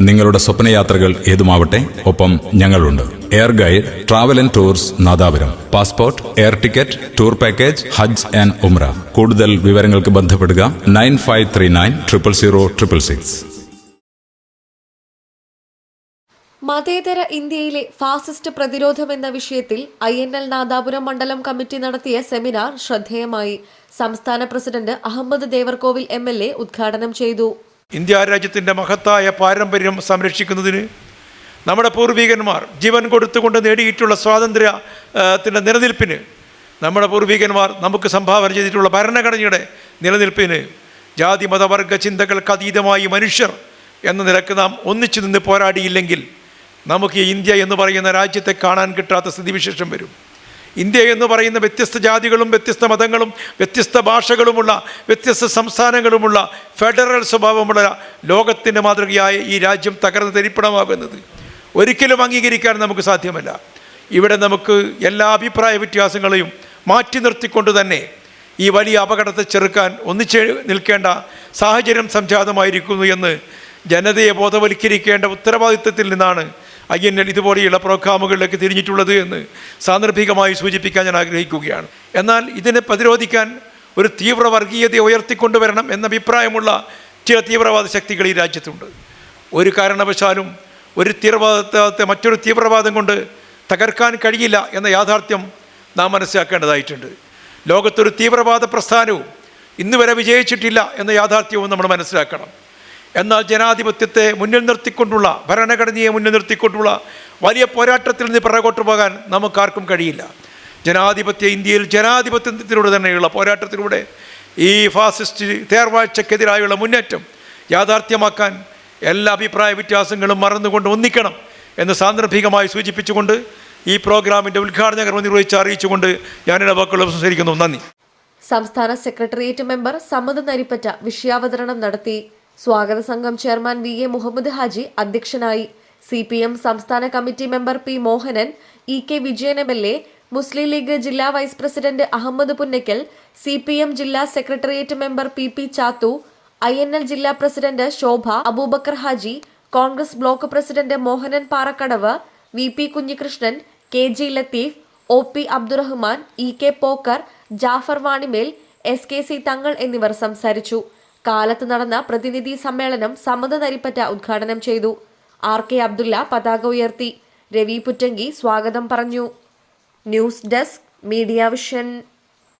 നിങ്ങളുടെ സ്വപ്നയാത്രകൾ ഏതുമാവട്ടെ ഒപ്പം ഞങ്ങളുണ്ട്. Air guide travel and tours Nadapuram. Passport air ticket tour package Hajj and Umrah കൂടുതൽ വിവരങ്ങൾക്ക് ബന്ധപ്പെടുക nine five three nine triple zero triple six. മതേതര ഇന്ത്യയിലെ ഫാസിസ്റ്റ് പ്രതിരോധം എന്ന വിഷയത്തിൽ ഐ എൻ എൽ നാദാപുരം മണ്ഡലം കമ്മിറ്റി നടത്തിയ സെമിനാർ ശ്രദ്ധേയമായി. സംസ്ഥാന president Ahamed Devarkovil M L A ഉദ്ഘാടനം ചെയ്തു. ഇന്ത്യ രാജ്യത്തിന്റെ മഹത്തായ പാരമ്പര്യം സംരക്ഷിക്കുന്നതിന് നമ്മുടെ പൂർവികന്മാർ ജീവൻ കൊടുത്തുകൊണ്ട് നേടിയിട്ടുള്ള സ്വാതന്ത്ര്യത്തിന്റെ നിലനിൽപ്പിന് നമ്മുടെ പൂർവികന്മാർ നമുക്ക് സംഭാവന ചെയ്തിട്ടുള്ള ഭരണഘടനയുടെ നിലനിൽപ്പിന് ജാതി മതവർഗ ചിന്തകൾക്ക് അതീതമായി മനുഷ്യർ എന്ന നിലയ്ക്ക് നാം ഒന്നിച്ചു നിന്ന് പോരാടിയില്ലെങ്കിൽ നമുക്ക് ഇന്ത്യ എന്ന് പറയുന്ന രാജ്യത്തെ കാണാൻ കിട്ടാത്ത സ്ഥിതിവിശേഷം വരും. ഇന്ത്യ എന്ന് പറയുന്ന വ്യത്യസ്ത ജാതികളും വ്യത്യസ്ത മതങ്ങളും വ്യത്യസ്ത ഭാഷകളുമുള്ള വ്യത്യസ്ത സംസ്ഥാനങ്ങളുമുള്ള ഫെഡറൽ സ്വഭാവമുള്ള ലോകത്തിന്റെ മാതൃകയായ ഈ രാജ്യം തകർന്ന് തരിപ്പണമാകുന്നത്. ഒരിക്കലും അംഗീകരിക്കാൻ നമുക്ക് സാധ്യമല്ല. ഇവിടെ നമുക്ക് എല്ലാ അഭിപ്രായ വ്യത്യാസങ്ങളെയും മാറ്റി നിർത്തിക്കൊണ്ട് തന്നെ ഈ വലിയ അപകടത്തെ ചെറുക്കാൻ ഒന്നിച്ച് നിൽക്കേണ്ട സാഹചര്യം സംജാതമായിരിക്കുന്നു എന്ന് ജനതയെ ബോധവൽക്കരിക്കേണ്ട ഉത്തരവാദിത്വത്തിൽ നിന്നാണ് ഐ ഇതുപോലെയുള്ള പ്രോഗ്രാമുകളിലേക്ക് തിരിഞ്ഞിട്ടുള്ളത് എന്ന് സാന്ദർഭികമായി സൂചിപ്പിക്കാൻ ഞാൻ ആഗ്രഹിക്കുകയാണ്. എന്നാൽ ഇതിനെ പ്രതിരോധിക്കാൻ ഒരു തീവ്ര വർഗീയത ഉയർത്തിക്കൊണ്ടുവരണം എന്ന അഭിപ്രായമുള്ള ചില തീവ്രവാദ ശക്തികൾ ഈ രാജ്യത്തുണ്ട്. ഒരു കാരണവശാലും ഒരു തീവ്രവാദത്തെ മറ്റൊരു തീവ്രവാദം കൊണ്ട് തകർക്കാൻ കഴിയില്ല എന്ന യാഥാർത്ഥ്യം നാം മനസ്സിലാക്കേണ്ടതായിട്ടുണ്ട്. ലോകത്തൊരു തീവ്രവാദ പ്രസ്ഥാനവും ഇന്നുവരെ വിജയിച്ചിട്ടില്ല എന്ന യാഥാർത്ഥ്യവും നമ്മൾ മനസ്സിലാക്കണം. എന്നാൽ ജനാധിപത്യത്തെ മുന്നിൽ നിർത്തിക്കൊണ്ടുള്ള ഭരണഘടനയെ മുന്നിൽ നിർത്തിക്കൊണ്ടുള്ള വലിയ പോരാട്ടത്തിൽ നിന്ന് പിറകോട്ട് പോകാൻ നമുക്കാർക്കും കഴിയില്ല. ജനാധിപത്യ ഇന്ത്യയിൽ ജനാധിപത്യത്തിലൂടെ തന്നെയുള്ള പോരാട്ടത്തിലൂടെ ഈ ഫാസിസ്റ്റ് തേർവാഴ്ചക്കെതിരായുള്ള മുന്നേറ്റം യാഥാർത്ഥ്യമാക്കാൻ എല്ലാ അഭിപ്രായ വ്യത്യാസങ്ങളും മറന്നുകൊണ്ട് ഒന്നിക്കണം എന്ന് സാന്ദർഭികമായി സൂചിപ്പിച്ചുകൊണ്ട് ഈ പ്രോഗ്രാമിന്റെ ഉദ്ഘാടന കർമ്മം നിർവഹിച്ച് അറിയിച്ചുകൊണ്ട് ഞാനിവിടെ വാക്കുകൾ സംസാരിക്കുന്നു നന്ദി. സംസ്ഥാന സെക്രട്ടേറിയറ്റ് മെമ്പർ സമ്മതം നരിപ്പറ്റ വിഷയാവതരണം നടത്തി സ്വാഗത സംഘം chairman V A Muhammad Haji അധ്യക്ഷനായി സി പി എം സംസ്ഥാന committee member P Mohanan E K Vijayan M L A Muslim League ജില്ലാ vice president Ahammed Punnakkal C P M ജില്ലാ secretariat member P P Chathu I N L ജില്ലാ president Shobha Abubacker Haji Congress block president Mohanan Parakkadavu V P Kunhikrishnan K G Latheef O P Abdurahman E K Pokker Jafar Vanimel S K C Thangal എന്നിവർ സംസാരിച്ചു. കാലത്ത് നടന്ന പ്രതിനിധി സമ്മേളനം സമത നരിപ്പറ്റ ഉദ്ഘാടനം ചെയ്തു. R K Abdulla പതാക ഉയർത്തി. രവി പുറ്റങ്കി സ്വാഗതം പറഞ്ഞു. News desk media vision.